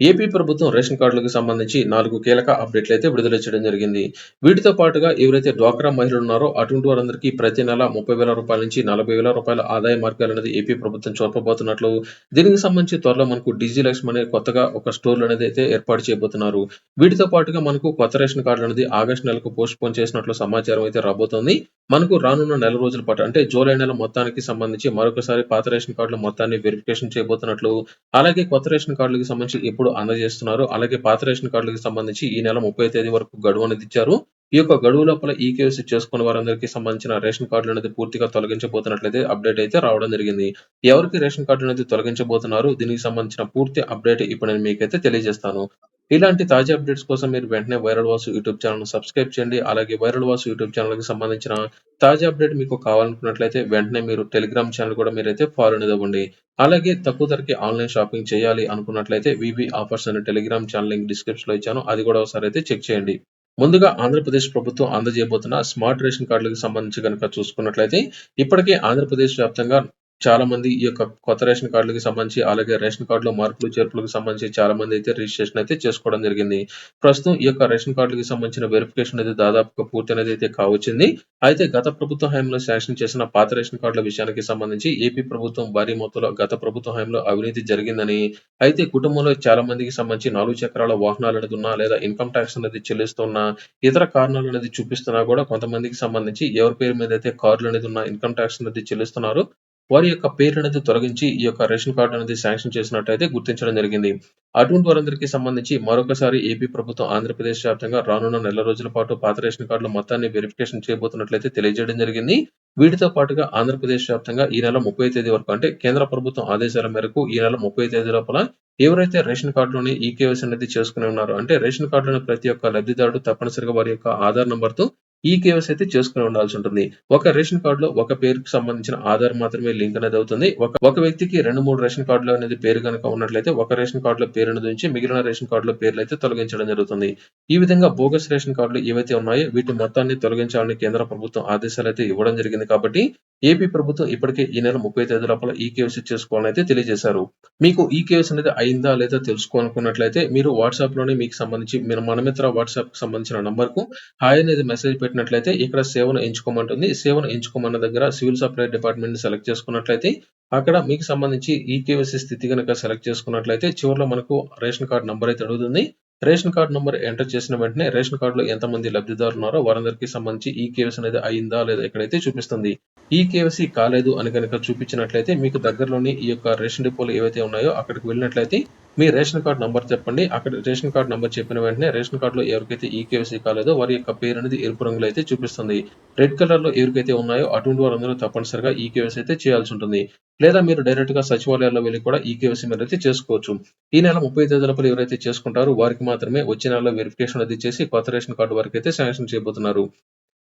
AP ప్రభుత్వం ration కార్డులకు సంబంధించి నాలుగు కీలక అప్డేట్లు అయితే విడుదల చేయడం జరిగింది. వీటితో పాటుగా ఎవరైతే డ్వాక్రా మహిళలు ఉన్నారో అటువంటి వారందరికీ ప్రతి నెల ముప్పై వేల రూపాయల నుంచి నలభై వేల రూపాయల ఆదాయ మార్గాలు అనేది ఏపీ ప్రభుత్వం చూపబోతున్నట్లు దీనికి సంబంధించి త్వరలో మనకు డిజీ లక్ష్మి అనే కొత్తగా ఒక స్టోర్లు అనేది అయితే ఏర్పాటు చేయబోతున్నారు. వీటితో పాటుగా మనకు కొత్త రేషన్ కార్డులు అనేది ఆగస్టు నెలకు పోస్ట్ పోన్ చేసినట్లు సమాచారం అయితే రాబోతోంది. మనకు రానున్న నెల రోజుల పాటు అంటే జూలై నెల మొత్తానికి సంబంధించి మరొకసారి పాత రేషన్ కార్డుల మొత్తాన్ని వెరిఫికేషన్ చేయబోతున్నట్లు. అలాగే కొత్త రేషన్ కార్డులకు సంబంధించి ఎప్పుడు అందజేస్తున్నారు. అలాగే పాత రేషన్ కార్డులకు సంబంధించి ఈ నెల ముప్పై తేదీ వరకు గడువు అనేది ఇచ్చారు. ఈ యొక్క గడువు లోపల ఈ కేవైసీ చేసుకున్న వారందరికీ సంబంధించిన రేషన్ కార్డులు అనేది పూర్తిగా తొలగించబోతున్నట్లయితే అప్డేట్ అయితే రావడం జరిగింది. ఎవరికి రేషన్ కార్డు అనేది తొలగించబోతున్నారు? దీనికి సంబంధించిన పూర్తి అప్డేట్ ఇప్పుడు నేను మీకైతే తెలియజేస్తాను. ఇలాంటి తాజా అప్డేట్స్ కోసం మీరు వెంటనే viral Vasu YouTube channel subscribe చేయండి. అలాగే వైరల్ వాసు యూట్యూబ్ ఛానల్కి సంబంధించిన తాజా అప్డేట్ మీకు కావాలనుకున్నట్లయితే వెంటనే మీరు టెలిగ్రామ్ ఛానల్ కూడా మీరైతే ఫాలో అనేది అలాగే తక్కువ ధరకి ఆన్లైన్ షాపింగ్ చేయాలి అనుకున్నట్లయితే వివి ఆఫర్స్ అనే టెలిగ్రామ్ ఛానల్ లింక్ డిస్క్రిప్షన్లో ఇచ్చాను. అది కూడా ఒకసారి అయితే చెక్ చేయండి. ముందుగా ఆంధ్రప్రదేశ్ ప్రభుత్వం అందజేయబోతున్న స్మార్ట్ రేషన్ కార్డులకు సంబంధించి కనుక చూసుకున్నట్లయితే ఇప్పటికే ఆంధ్రప్రదేశ్ వ్యాప్తంగా చాలా మంది ఈ యొక్క కొత్త రేషన్ కార్డులకి సంబంధించి అలాగే రేషన్ కార్డులో మార్పులు చేర్పులకు సంబంధించి చాలా మంది అయితే రిజిస్ట్రేషన్ అయితే చేసుకోవడం జరిగింది. ప్రస్తుతం ఈ యొక్క రేషన్ కార్డులకి సంబంధించిన వెరిఫికేషన్ అయితే దాదాపుగా పూర్తి అనేది అయితే కావచ్చింది. అయితే గత ప్రభుత్వ హయాంలో శాంక్షన్ చేసిన పాత రేషన్ కార్డుల విషయానికి సంబంధించి ఏపీ ప్రభుత్వం భారీ మొత్తంలో గత ప్రభుత్వ హయాంలో అవినీతి జరిగిందని అయితే కుటుంబంలో చాలా మందికి సంబంధించి నాలుగు చక్రాల వాహనాలు అనేది ఉన్నా లేదా ఇన్కమ్ ట్యాక్స్ అనేది చెల్లిస్తున్నా ఇతర కారణాలు అనేది చూపిస్తున్నా కూడా కొంతమందికి సంబంధించి ఎవరి పేరు మీద అయితే కార్డులు అనేది ఉన్న ఇన్కమ్ ట్యాక్స్ అనేది చెల్లిస్తున్నారు. వారి యొక్క పేరు అనేది తొలగించి ఈ యొక్క రేషన్ కార్డు అనేది శాంక్షన్ చేసినట్టయితే గుర్తించడం జరిగింది. అటువంటి వారందరికీ సంబంధించి మరొకసారి ఏపీ ప్రభుత్వం ఆంధ్రప్రదేశ్ వ్యాప్తంగా రానున్న నెల రోజుల పాటు పాత రేషన్ కార్డుల మొత్తాన్ని వెరిఫికేషన్ చేయబోతున్నట్లయితే తెలియజేయడం జరిగింది. వీటితో పాటుగా ఆంధ్రప్రదేశ్ వ్యాప్తంగా ఈ నెల ముప్పై తేదీ వరకు అంటే కేంద్ర ప్రభుత్వం ఆదేశాల మేరకు ఈ నెల ముప్పై తేదీ లోపల ఎవరైతే రేషన్ కార్డులోని ఈ అనేది చేసుకుని ఉన్నారో అంటే రేషన్ కార్డులోని ప్రతి ఒక్క లబ్ధిదారుడు తప్పనిసరిగా వారి యొక్క ఆధార్ నంబర్తో ఈ కేవైసీ అయితే చేసుకుని ఉండాల్సి ఉంటుంది. ఒక రేషన్ కార్డులో ఒక పేరుకు సంబంధించిన ఆధార్ మాత్రమే లింక్ అనేది అవుతుంది. ఒక ఒక వ్యక్తికి రెండు మూడు రేషన్ కార్డులు అనేది పేరు కనుక ఉన్నట్లయితే ఒక రేషన్ కార్డులో పేరు అనేది ఉంచి మిగిలిన రేషన్ కార్డులో పేర్లు అయితే తొలగించడం జరుగుతుంది. ఈ విధంగా బోగస్ రేషన్ కార్డులు ఏవైతే ఉన్నాయో వీటి మొత్తాన్ని తొలగించాలని కేంద్ర ప్రభుత్వం ఆదేశాలు అయితే ఇవ్వడం జరిగింది కాబట్టి ఏపీ ప్రభుత్వం ఇప్పటికే ఈ నెల ముప్పై తేదీ లోపల ఈ కేవైసీ చేసుకోవాలని అయితే తెలియజేశారు. మీకు ఈ కేవైసీ అనేది అయిందా లేదా తెలుసుకోవాలనుకున్నట్లయితే మీరు వాట్సాప్లోనే మీకు సంబంధించి మీరు మనమిత్ర వాట్సాప్కి సంబంధించిన నంబర్కు హాయ్ అనేది మెసేజ్ పెట్టినట్లయితే ఇక్కడ సేవను ఎంచుకోమంటుంది. సేవను ఎంచుకోమన్న దగ్గర సివిల్ సప్లై డిపార్ట్మెంట్ సెలెక్ట్ చేసుకున్నట్లయితే అక్కడ మీకు సంబంధించి ఈ కేవైసీ స్థితి కనుక సెలెక్ట్ చేసుకున్నట్లయితే చివరిలో మనకు రేషన్ కార్డ్ నంబర్ అయితే అడుగుతుంది. రేషన్ కార్డు నెంబర్ ఎంటర్ చేసిన వెంటనే రేషన్ కార్డులో ఎంతమంది లబ్ధిదారులు ఉన్నారో వారందరికీ సంబంధించి ఈ కేవైసీ అనేది అయిందా లేదా ఎక్కడైతే చూపిస్తుంది. ఈ కేవైసీ కాలేదు అని కనుక చూపించినట్లయితే మీకు దగ్గరలోని ఈ యొక్క రేషన్ డిపోలు ఏవైతే ఉన్నాయో అక్కడికి వెళ్ళినట్లయితే మీ రేషన్ కార్డ్ నంబర్ చెప్పండి. అక్కడ రేషన్ కార్డ్ నంబర్ చెప్పిన వెంటనే రేషన్ కార్డులో ఎవరికైతే ఈ కేవైసీ కాలేదో వారి యొక్క పేరు అనేది ఎరుపు రంగులో అయితే చూపిస్తుంది. రెడ్ కలర్లో ఎవరికైతే ఉన్నాయో అటువంటి వారందరూ తప్పనిసరిగా ఈ కేవైసీ అయితే చేయాల్సి ఉంటుంది. లేదా మీరు డైరెక్ట్గా సచివాలయాల్లో వెళ్ళి కూడా ఈ కేవైసీ అయితే చేసుకోవచ్చు. ఈ నెల ముప్పై తేదీలపై ఎవరైతే చేసుకుంటారో వారికి మాత్రమే వచ్చే నెలలో వెరిఫికేషన్ అది చేసి కొత్త రేషన్ కార్డు వరకు అయితే శాంక్షన్ చేయబోతున్నారు.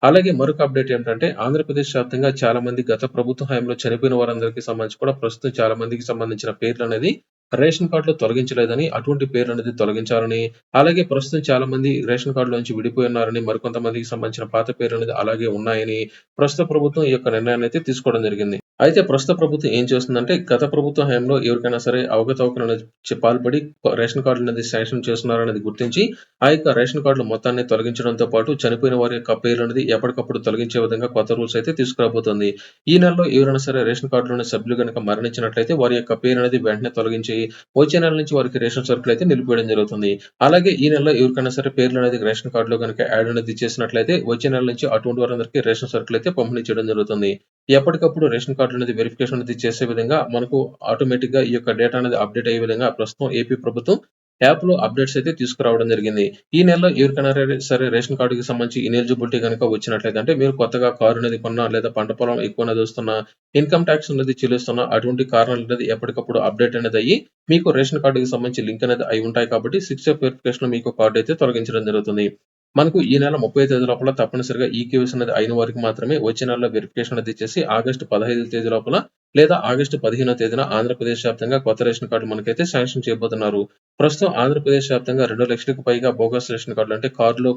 అలాగే మరొక అప్డేట్ ఏంటంటే ఆంధ్రప్రదేశ్ వ్యాప్తంగా చాలా మంది గత ప్రభుత్వ హయాంలో చనిపోయిన వారందరికీ సంబంధించి కూడా ప్రస్తుతం చాలా మందికి సంబంధించిన పేర్లు అనేది రేషన్ కార్డులు తొలగించలేదని అటువంటి పేరు అనేది తొలగించాలని అలాగే ప్రస్తుతం చాలా మంది రేషన్ కార్డు నుంచి విడిపోయి ఉన్నారని మరికొంతమందికి సంబంధించిన పాత పేరు అనేది అలాగే ఉన్నాయని ప్రస్తుత ప్రభుత్వం ఈ యొక్క నిర్ణయాన్ని అయితే తీసుకోవడం జరిగింది. అయితే ప్రస్తుత ప్రభుత్వం ఏం చేస్తుందంటే గత ప్రభుత్వ హయాంలో ఎవరికైనా సరే అవకతవకలు అనేది పాల్పడి రేషన్ కార్డులు అనేది శాంక్షన్ చేస్తున్నారనేది గుర్తించి ఆ యొక్క రేషన్ కార్డులు మొత్తాన్ని తొలగించడంతో పాటు చనిపోయిన వారి యొక్క పేర్లు అనేది ఎప్పటికప్పుడు తొలగించే విధంగా కొత్త రూల్స్ అయితే తీసుకురాబోతుంది. ఈ నెలలో ఎవరైనా సరే రేషన్ కార్డులోని సభ్యులు కనుక మరణించినట్లయితే వారి యొక్క పేరు అనేది వెంటనే తొలగించి వచ్చే నెల నుంచి వారికి రేషన్ సరుకులు అయితే నిలిపివేయడం జరుగుతుంది. అలాగే ఈ నెలలో ఎవరికైనా సరే పేర్లు అనేది రేషన్ కార్డులో కనుక యాడ్ అనేది చేసినట్లయితే వచ్చే నెల నుంచి అటువంటి వారందరికీ రేషన్ సరుకులు అయితే పంపిణీ చేయడం జరుగుతుంది. ఎప్పటికప్పుడు రేషన్ కార్డు అనేది వెరిఫికేషన్ అనేది చేసే విధంగా మనకు ఆటోమేటిక్గా ఈ యొక్క డేటా అనేది అప్డేట్ అయ్యే విధంగా ప్రస్తుతం ఏపీ ప్రభుత్వం యాప్లో అప్డేట్స్ అయితే తీసుకురావడం జరిగింది. ఈ నెలలో ఎవరికైనా సరే రేషన్ కార్డుకి సంబంధించి ఇనెలిజిబిలిటీ కనుక వచ్చినట్లయితే అంటే మీరు కొత్తగా కారు అనేది కొన్నా లేదా పంట పొలం ఎక్కువ అనేది వస్తున్నా ఇన్కమ్ ట్యాక్స్ అనేది చెల్లిస్తున్నా అటువంటి కారణాలు అనేది ఎప్పటికప్పుడు అప్డేట్ అనేది అయ్యి మీకు రేషన్ కార్డుకి సంబంధించి లింక్ అనేది అయి ఉంటాయి కాబట్టి సిక్స్ వెరిఫికేషన్ మీకు కార్డు అయితే తొలగించడం జరుగుతుంది. మనకు ఈ నెల ముప్పై తేదీ లోపల తప్పనిసరిగా ఈ కేవీస్ అనేది అయిన వారికి మాత్రమే వచ్చే నెలలో వెరిఫికేషన్ అనేది చేసి ఆగస్టు పదహైదు తేదీ లోపల లేదా ఆగస్టు పదిహేనో తేదీన ఆంధ్రప్రదేశ్ వ్యాప్తంగా కొత్త రేషన్ కార్డు మనకైతే శాంక్షన్ చేయబోతున్నారు. ప్రస్తుతం ఆంధ్రప్రదేశ్ వ్యాప్తంగా రెండు లక్షలకు పైగా బోగస్ రేషన్ కార్డులు అంటే కార్డులో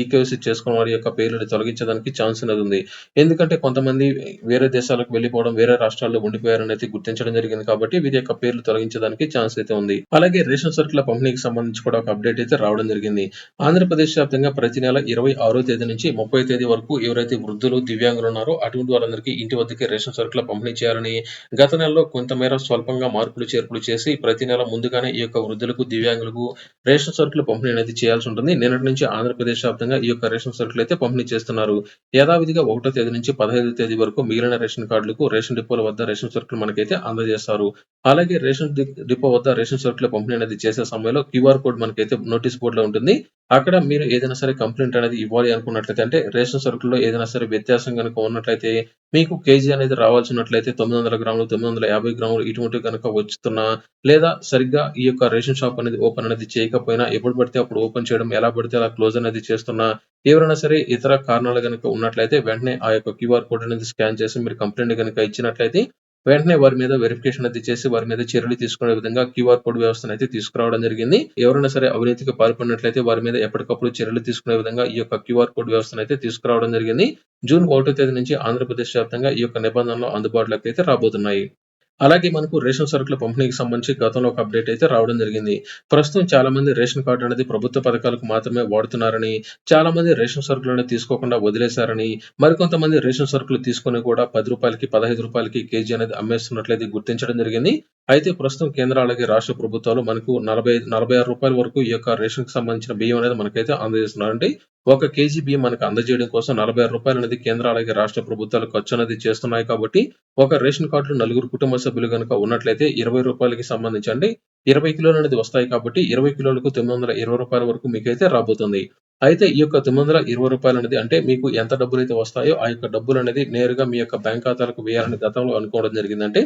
ఈకేవైసీ చేసుకున్న వారి యొక్క పేర్లను తొలగించడానికి ఛాన్స్ అనేది ఉంది. ఎందుకంటే కొంతమంది వేరే దేశాలకు వెళ్ళిపోవడం, వేరే రాష్ట్రాల్లో ఉండిపోయారని అయితే గుర్తించడం జరిగింది కాబట్టి వీరి యొక్క పేర్లు తొలగించడానికి ఛాన్స్ అయితే ఉంది. అలాగే రేషన్ సరుకుల పంపిణీకి సంబంధించి కూడా ఒక అప్డేట్ అయితే రావడం జరిగింది. ఆంధ్రప్రదేశ్ వ్యాప్తంగా ప్రతి నెల 26వ తేదీ నుంచి 30వ తేదీ వరకు ఎవరైతే వృద్ధులు, దివ్యాంగులు ఉన్నారో అటువంటి వారందరికీ ఇంటి వద్దకే రేషన్ సరుకుల పంపిణీ చేయాలని గత నెలలో కొంతమేర స్వల్పంగా మార్పులు, చేర్పులు చేసి ప్రతి నెల ముందుగానే ఈ యొక్క వృద్ధులకు, దివ్యాంగులకు రేషన్ సరుకుల పంపిణీ అనేది చేయాల్సి ఉంటుంది. నిన్నటి నుంచి ఆంధ్రప్రదేశ్ వ్యాప్తంగా ఈ యొక్క రేషన్ సరుకులు అయితే పంపిణీ చేస్తున్నారు. యథావిధిగా ఒకటో తేదీ నుంచి 15వ తేదీ వరకు మిగిలిన రేషన్ కార్డులకు రేషన్ డిపోల వద్ద రేషన్ సరుకులు మనకైతే అందజేస్తారు. అలాగే రేషన్ డిపో వద్ద రేషన్ సరుకుల పంపిణీ అనేది చేసే సమయంలో క్యూఆర్ కోడ్ మనకైతే నోటీస్ బోర్డులో ఉంటుంది. అక్కడ మీరు ఏదైనా సరే కంప్లైంట్ అనేది ఇవ్వాలి అనుకున్నట్లయితే అంటే రేషన్ సరుకుల్లో ఏదైనా సరే వ్యత్యాసం కనుక ఉన్నట్లయితే మీకు కేజీ అనేది రావాల్సినట్లయితే 900 గ్రాములు, 950 గ్రాములు ఇటువంటి గనుక వచ్చుతున్నా లేదా సరిగ్గా ఈ యొక్క రేషన్ షాప్ అనేది ఓపెన్ అనేది చేయకపోయినా ఎప్పుడు పడితే అప్పుడు ఓపెన్ చేయడం, ఎలా పడితే అలా క్లోజ్ అనేది చేస్తున్నా ఎవరైనా సరే ఇతర కారణాలు గనుక ఉన్నట్లయితే వెంటనే ఆ యొక్క క్యూఆర్ కోడ్ అనేది స్కాన్ చేసి మీరు కంప్లైంట్ కనుక ఇచ్చినట్లయితే వెంటనే వారి మీద వెరిఫికేషన్ అది చేసి వారి మీద చర్యలు తీసుకునే విధంగా క్యూఆర్ కోడ్ వ్యవస్థను అయితే తీసుకురావడం జరిగింది. ఎవరైనా సరే అవినీతికి పాల్పడినట్లయితే వారి మీద ఎప్పటికప్పుడు చర్యలు తీసుకునే విధంగా ఈ యొక్క క్యూఆర్ కోడ్ వ్యవస్థను అయితే తీసుకురావడం జరిగింది. జూన్ ఒకటో తేదీ నుంచి ఆంధ్రప్రదేశ్ వ్యాప్తంగా ఈ యొక్క నిబంధనలు అందుబాటులోకి అయితే రాబోతున్నాయి. అలాగే మనకు రేషన్ సరుకుల పంపిణీకి సంబంధించి గతంలో ఒక అప్డేట్ అయితే రావడం జరిగింది. ప్రస్తుతం చాలా మంది రేషన్ కార్డు అనేది ప్రభుత్వ పథకాలకు మాత్రమే వాడుతున్నారని, చాలా మంది రేషన్ సరుకులను తీసుకోకుండా వదిలేశారని, మరికొంతమంది రేషన్ సరుకులు తీసుకొని కూడా పది రూపాయలకి పదహైదు రూపాయలకి కేజీ అనేది అమ్మేస్తున్నట్లయితే గుర్తించడం జరిగింది. అయితే ప్రస్తుతం కేంద్ర అలాగే రాష్ట్ర ప్రభుత్వాలు మనకు నలభై నలభై ఆరు రూపాయల వరకు ఈ యొక్క రేషన్‌కి సంబంధించిన బియ్యం అనేది మనకైతే అందజేస్తున్నారండి ఒక కేజీ బియ్యం మనకు అందజేయడం కోసం నలభై రూపాయలు అనేది కేంద్ర అలాగే రాష్ట్ర ప్రభుత్వాలు ఖర్చు అనేది చేస్తున్నాయి కాబట్టి ఒక రేషన్ కార్డులో నలుగురు కుటుంబ సభ్యులు గనుక ఉన్నట్లయితే ఇరవై రూపాయలకి సంబంధించండి ఇరవై కిలోలు అనేది వస్తాయి కాబట్టి 20 కిలోలకు తొమ్మిది వందల ఇరవై రూపాయల వరకు మీకైతే రాబోతుంది. అయితే ఈ యొక్క తొమ్మిది వందల ఇరవై రూపాయలు అనేది అంటే మీకు ఎంత డబ్బులు అయితే వస్తాయో ఆ యొక్క డబ్బులు అనేది నేరుగా మీ యొక్క బ్యాంక్ ఖాతాలకు వేయాలని గతంలో అనుకోవడం జరిగింది.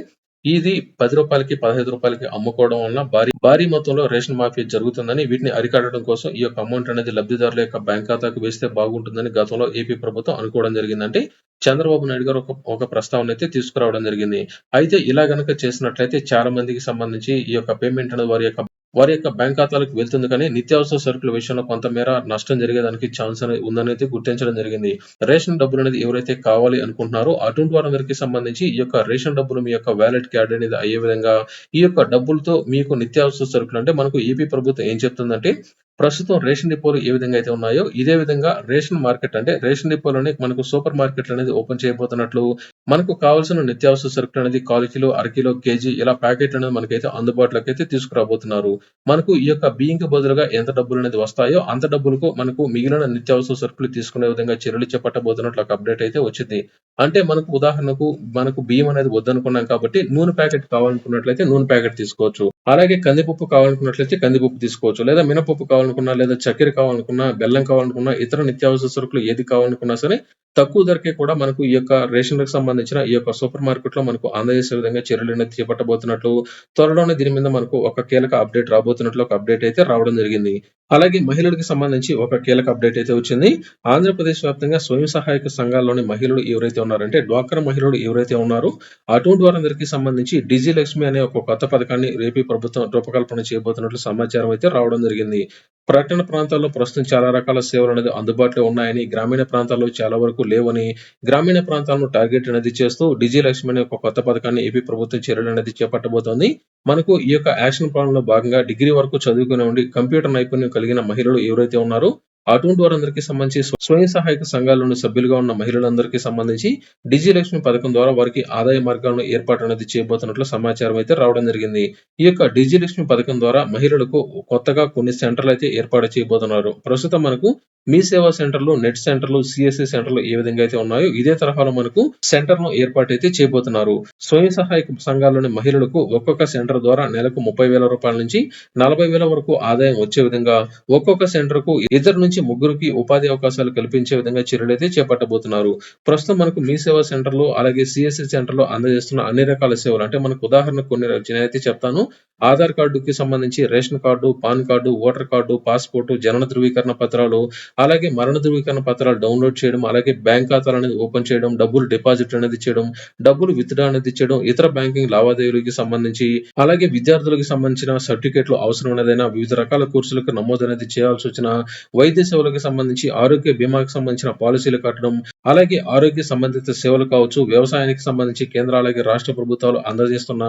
ఇది పది రూపాయలకి పదహైదు రూపాయలకి అమ్ముకోవడం వలన భారీ భారీ మొత్తంలో రేషన్ మాఫియా జరుగుతుందని వీటిని అరికట్టడం కోసం ఈ యొక్క అమౌంట్ అనేది లబ్ధిదారుల యొక్క బ్యాంక్ ఖాతాకు వేస్తే బాగుంటుందని గతంలో ఏపీ ప్రభుత్వం అనుకోవడం జరిగిందంటే చంద్రబాబు నాయుడు గారు ఒక ఒక ప్రస్తావన అయితే తీసుకురావడం జరిగింది. అయితే ఇలా గనక చేసినట్లయితే చాలా మందికి సంబంధించి ఈ యొక్క పేమెంట్ అనేది వారి యొక్క వారి యొక్క బ్యాంక్ ఖాతాలకు వెళ్తుంది కానీ నిత్యావసర సరుకుల విషయంలో కొంతమేర నష్టం జరిగేదానికి ఛాన్స్ అనేది గుర్తించడం జరిగింది. రేషన్ డబ్బులు అనేది ఎవరైతే కావాలి అనుకుంటున్నారో అటువంటి వారందరికీ సంబంధించి ఈ యొక్క రేషన్ డబ్బులు మీ యొక్క వ్యాలెట్ యాడ్ అనేది అయ్యే విధంగా ఈ యొక్క డబ్బులతో మీకు నిత్యావసర సరుకులు అంటే మనకు ఏపీ ప్రభుత్వం ఏం చెప్తుందంటే ప్రస్తుతం రేషన్ డిపోలు ఏ విధంగా అయితే ఉన్నాయో ఇదే విధంగా రేషన్ మార్కెట్ అంటే రేషన్ డిపోలోనే మనకు సూపర్ మార్కెట్లు అనేది ఓపెన్ చేయబోతున్నట్లు మనకు కావాల్సిన నిత్యావసర సరుకులు అనేది కాలుకిలో కిలో, అర కిలో, కేజీ ఇలా ప్యాకెట్ అనేది మనకైతే అందుబాటులోకి అయితే తీసుకురాబోతున్నారు. మనకు ఈ యొక్క బియ్యంకి బదులుగా ఎంత డబ్బులు అనేది వస్తాయో అంత డబ్బులకు మనకు మిగిలిన నిత్యావసర సరుకులు తీసుకునే విధంగా చర్యలు చేపట్టబోతున్నట్లు ఒక అప్డేట్ అయితే వచ్చింది. అంటే మనకు ఉదాహరణకు మనకు బియ్యం అనేది వద్దనుకున్నాం కాబట్టి నూనె ప్యాకెట్ కావాలనుకున్నట్లయితే నూనె ప్యాకెట్ తీసుకోవచ్చు. అలాగే కందిపప్పు కావాలనుకున్నట్లయితే కందిపప్పు తీసుకోవచ్చు. లేదా మినపప్పు కావాలనుకున్నా, లేదా చక్కెర కావాలనుకున్నా, బెల్లం కావాలనుకున్నా, ఇతర నిత్యావసర సరుకులు ఏది కావాలనుకున్నా సరే తక్కువ ధరకే కూడా మనకు ఈ యొక్క రేషన్లకు సంబంధించిన ఈ యొక్క సూపర్ మార్కెట్‌లో మనకు అందజేసే విధంగా చర్యలనేది చేపట్టబోతున్నట్లు త్వరలోనే దీని మీద మనకు ఒక కీలక అప్డేట్ రాబోతున్నట్లు ఒక అప్డేట్ అయితే రావడం జరిగింది. అలాగే మహిళలకు సంబంధించి ఒక కీలక అప్డేట్ అయితే వచ్చింది. ఆంధ్రప్రదేశ్ వ్యాప్తంగా స్వయం సహాయక సంఘాల్లోని మహిళలు ఎవరైతే ఉన్నారంటే డ్వాక్రా మహిళలు ఎవరైతే ఉన్నారో అటువంటి వారందరికీ సంబంధించి డిజీ లక్ష్మి అనే ఒక కొత్త పథకాన్ని రేపీ ప్రభుత్వం రూపకల్పన చేయబోతున్నట్లు సమాచారం అయితే రావడం జరిగింది. పట్టణ ప్రాంతాల్లో ప్రస్తుతం చాలా రకాల సేవలు అనేది అందుబాటులో ఉన్నాయని, గ్రామీణ ప్రాంతాల్లో చాలా వరకు లేవని, గ్రామీణ ప్రాంతాలను టార్గెట్ అనేది చేస్తూ డిజి లక్ష్మి అనే ఒక కొత్త పథకాన్ని ఏపీ ప్రభుత్వం చర్యలు అనేది చేపట్టబోతోంది. మనకు ఈ యొక్క యాక్షన్ ప్లాన్‌లో భాగంగా డిగ్రీ వరకు చదువుకుని ఉండి కంప్యూటర్ నైపుణ్యం కలిగిన మహిళలు ఎవరైతే ఉన్నారో అటువంటి వారందరికీ సంబంధించి స్వయం సహాయక సంఘాల్లోని సభ్యులుగా ఉన్న మహిళలందరికీ సంబంధించి డిజి లక్ష్మి పథకం ద్వారా వారికి ఆదాయ మార్గాలను ఏర్పాటు అనేది చేయబోతున్నట్లు సమాచారం అయితే రావడం జరిగింది. ఈ యొక్క డిజి లక్ష్మి పథకం ద్వారా మహిళలకు కొత్తగా కొన్ని సెంటర్లు అయితే ఏర్పాటు చేయబోతున్నారు. ప్రస్తుతం మనకు మీ సేవా సెంటర్‌లు, నెట్ సెంటర్‌లు, సీఎస్‌సీ సెంటర్‌లు ఏ విధంగా అయితే ఉన్నాయో ఇదే తరహాలో మనకు సెంటర్ను ఏర్పాటు అయితే చేయబోతున్నారు. స్వయం సహాయక సంఘాల్లోని మహిళలకు ఒక్కొక్క సెంటర్ ద్వారా నెలకు ముప్పై వేల రూపాయల నుంచి నలభై వేల వరకు ఆదాయం వచ్చే విధంగా ఒక్కొక్క సెంటర్కు ఇద్దరు నుంచి ముగ్గురికి ఉపాధి అవకాశాలు కల్పించే విధంగా చర్యలైతే చేపట్టబోతున్నారు. ప్రస్తుతం మనకు మీ సేవా సెంటర్‌లో అలాగే సీఎస్‌సీ సెంటర్‌లో అందజేస్తున్న అన్ని రకాల సేవలు అంటే మనకు ఉదాహరణకు కొన్ని నేనైతే చెప్తాను. ఆధార్ కార్డుకి సంబంధించి ration card PAN card voter card passport జనన ధృవీకరణ పత్రాలు అలాగే మరణ ధృవీకరణ పత్రాలు డౌన్లోడ్ చేయడం అలాగే బ్యాంక్ ఖాతాలు అనేది ఓపెన్ చేయడం డబ్బులు డిపాజిట్ అనేది చేయడం డబ్బులు విత్డ్రా అనేది చేయడం ఇతర బ్యాంకింగ్ లావాదేవీలకి సంబంధించి అలాగే విద్యార్థులకు సంబంధించిన సర్టిఫికేట్లు అవసరమైనదైనా వివిధ రకాల కోర్సులకు నమోదు అనేది చేయాల్సి వచ్చిన వైద్య సేవలకు సంబంధించి ఆరోగ్య బీమాకి సంబంధించిన పాలసీలు కట్టడం అలాగే ఆరోగ్య సంబంధిత సేవలు కావచ్చు వ్యవసాయానికి సంబంధించి కేంద్ర అలాగే రాష్ట్ర ప్రభుత్వాలు అందజేస్తున్న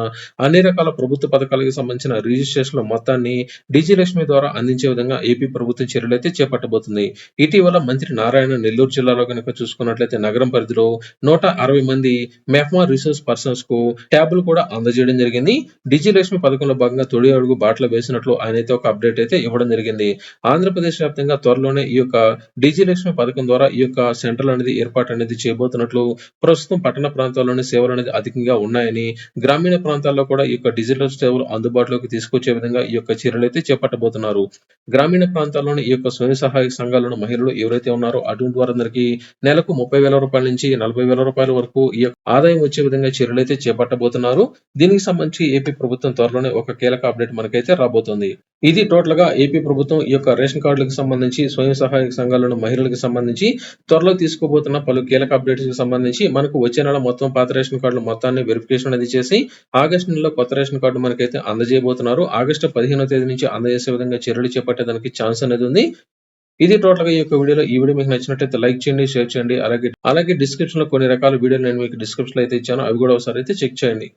అన్ని రకాల ప్రభుత్వ పథకాలకు సంబంధించిన రిజిస్ట్రేషన్ మొత్తాన్ని డిజిలక్ష్మి ద్వారా అందించే విధంగా ఏపీ ప్రభుత్వం చర్యలైతే చేపట్టబోతుంది. ఇటీవల మంత్రి నారాయణ నెల్లూరు జిల్లాలో కనుక చూసుకున్నట్లయితే నగరం పరిధిలో నూట అరవై మంది మెఫ్మా రిసోర్స్ పర్సన్స్కు ట్యాబ్లు కూడా అందజేయడం జరిగింది. డిజిలక్ష్మి పథకంలో భాగంగా తొలి అడుగు బాటలు వేసినట్లు ఆయన అయితే ఒక అప్డేట్ అయితే ఇవ్వడం జరిగింది. ఆంధ్రప్రదేశ్ వ్యాప్తంగా త్వరలోనే ఈ యొక్క డిజిలక్ష్మి పథకం ద్వారా ఈ యొక్క సెంటర్ అనేది ఏర్పాటు అనేది చేయబోతున్నట్లు ప్రస్తుతం పట్టణ ప్రాంతాల్లోని సేవలు అనేది అధికంగా ఉన్నాయని గ్రామీణ ప్రాంతాల్లో కూడా ఈ యొక్క డిజిటల్ సేవలు అందుబాటులోకి తీసుకొచ్చే విధంగా ఈ యొక్క చర్యలు అయితే చేపట్టబోతున్నారు. గ్రామీణ ప్రాంతాల్లోని ఈ యొక్క స్వయం సహాయక సంఘాలను మహిళలు ఎవరైతే ఉన్నారో అటువంటి వారందరికీ నెలకు ముప్పై వేల రూపాయల నుంచి నలభై వేల రూపాయల వరకు ఈ యొక్క ఆదాయం వచ్చే విధంగా చర్యలు అయితే చేపట్టబోతున్నారు. దీనికి సంబంధించి ఏపీ ప్రభుత్వం త్వరలోనే ఒక కీలక అప్డేట్ మనకైతే రాబోతోంది. ఇది టోటల్గా ఏపీ ప్రభుత్వం ఈ యొక్క రేషన్ కార్డులకు సంబంధించి స్వయం సహాయక సంఘాలను మహిళలకు సంబంధించి త్వరలో తీసుకోబోతున్న పలు కీలక అప్డేట్స్కి సంబంధించి మనకు వచ్చే నెల మొత్తం పాత రేషన్ కార్డుల మొత్తాన్ని వెరిఫికేషన్ అనేది చేసి ఆగస్టు నెలలో కొత్త రేషన్ కార్డు మనకైతే అందజేయబోతున్నారు. ఆగస్టు పదిహేనో తేదీ నుంచి అందజేసే విధంగా చర్యలు చేపట్టేదానికి ఛాన్స్ అనేది ఉంది. ఇది టోటల్గా ఈ యొక్క వీడియోలో ఈ వీడియో మీకు నచ్చినట్లయితే లైక్ చేయండి షేర్ చేయండి. అలాగే అలాగే డిస్క్రిప్షన్లో కొన్ని రకాల వీడియోలు నేను మీకు డిస్క్రిప్షన్లో అయితే ఇచ్చాను. అవి కూడా ఒకసారి అయితే చెక్ చేయండి.